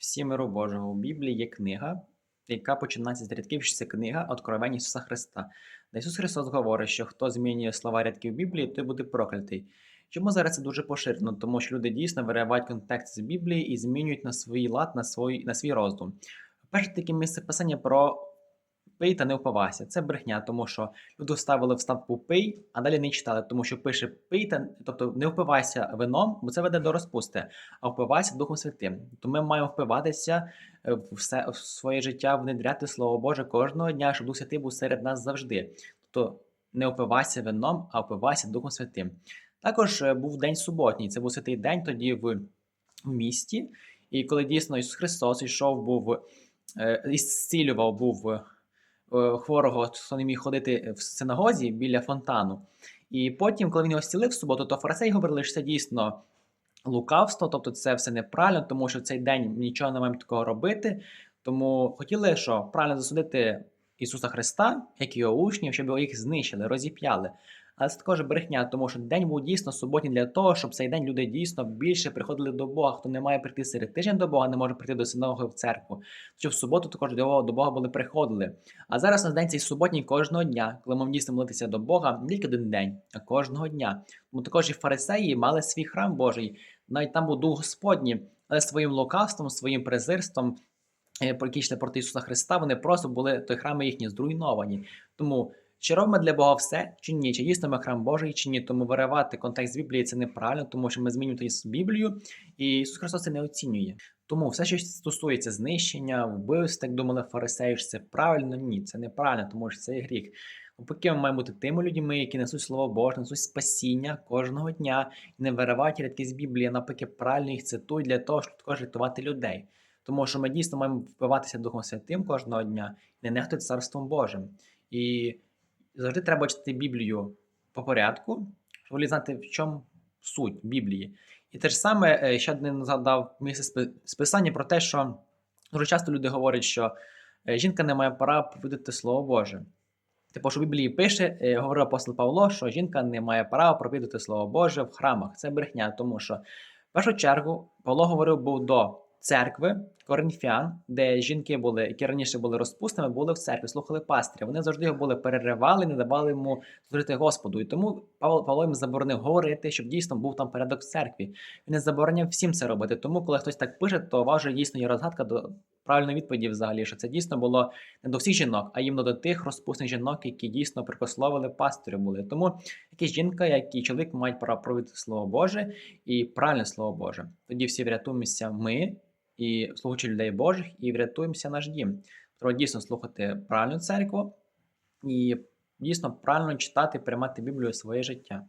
Всі миру Божого. У Біблії є книга, яка починається з рядків, що це книга Откровення Ісуса Христа. Де Ісус Христос говорить, що хто змінює слова рядків Біблії, той буде проклятий. Чому зараз це дуже поширено? Тому що люди дійсно виривають контекст з Біблії і змінюють на свій лад, на свій, на свій роздум. Перше таке місце писання про пий та не впивайся. Це брехня, тому що люди вставили вставку пий, а далі не читали, тому що пише пий та тобто не впивайся вином, бо це веде до розпусти, а впивайся Духом Святим. То ми маємо впиватися е, в все в своє життя, внедряти Слово Боже кожного дня, щоб Дух Святий був серед нас завжди. Тобто не впивайся вином, а впивайся Духом Святим. Також е, був день суботній. Це був святий день тоді в, місті. І коли дійсно Ісус Христос йшов, був е, і зцілював був хворого, що не міг ходити в синагозі біля фонтану. І потім, коли він його зцілив в суботу, то фарисеї говорили, що це дійсно лукавство, тобто це все неправильно, тому що в цей день нічого не маємо такого робити. Тому хотіли, що правильно засудити Ісуса Христа, як і його учнів, щоб їх знищили, розіп'яли. Але це також брехня, тому що день був дійсно суботній для того, щоб цей день люди дійсно більше приходили до Бога. Хто не має прийти серед тижня до Бога, не може прийти до синагоги в церкву. Що в суботу також до Бога, були приходили. А зараз у нас день цей суботній кожного дня, коли ми дійсно молитися до Бога не тільки один день, а кожного дня. Тому також і фарисеї мали свій храм Божий. Навіть там був Дух Господній, але своїм лукавством, своїм презирством, е, йшли проти Ісуса Христа, вони просто були той храми їхні зруйновані. Тому. Чи робимо для Бога все, чи ні? Чи дійсно ми храм Божий, чи ні? Тому виривати контекст Біблії це неправильно, тому що ми змінюємо Біблію, і Ісус Христос це не оцінює. Тому все, що стосується знищення, вбивств, так думали фарисеї, що це правильно, ні, це неправильно, тому що це гріх. Поки ми маємо бути тими людьми, які несуть слово Боже, несуть спасіння кожного дня і не виривають рядки з Біблії, навпаки, правильно їх цитують для того, щоб також рятувати людей. Тому що ми дійсно маємо впиватися Духом Святим кожного дня і не нехтувати Царством Божим. І завжди треба читати Біблію по порядку, щоб знати, в чому суть Біблії. І те ж саме е, ще один згадав місце списання про те, що дуже часто люди говорять, що е, жінка не має права повідати Слово Боже. Типу, що в Біблії пише, е, говорив апостол Павло, що жінка не має права проповідати Слово Боже в храмах. Це брехня, тому що в першу чергу Павло говорив був до церкви коринфян, де жінки були, які раніше були розпусними, були в церкві, слухали пастиря. Вони завжди його були переривали, не давали йому служити Господу. І тому Павло Павло їм заборонив говорити, щоб дійсно був там порядок в церкві. Він не забороняв всім це робити. Тому, коли хтось так пише, то вважає дійсно є розгадка до правильної відповіді взагалі, що це дійсно було не до всіх жінок, а іменно до тих розпусних жінок, які дійсно прикословили пастирю були. Тому якась жінка, як і чоловік мають право провідати слово Боже і правильне слово Боже. Тоді всі врятуємося ми і слухачі людей Божих, і врятуємося наш дім. Треба дійсно слухати правильну церкву і дійсно правильно читати, приймати Біблію своє життя.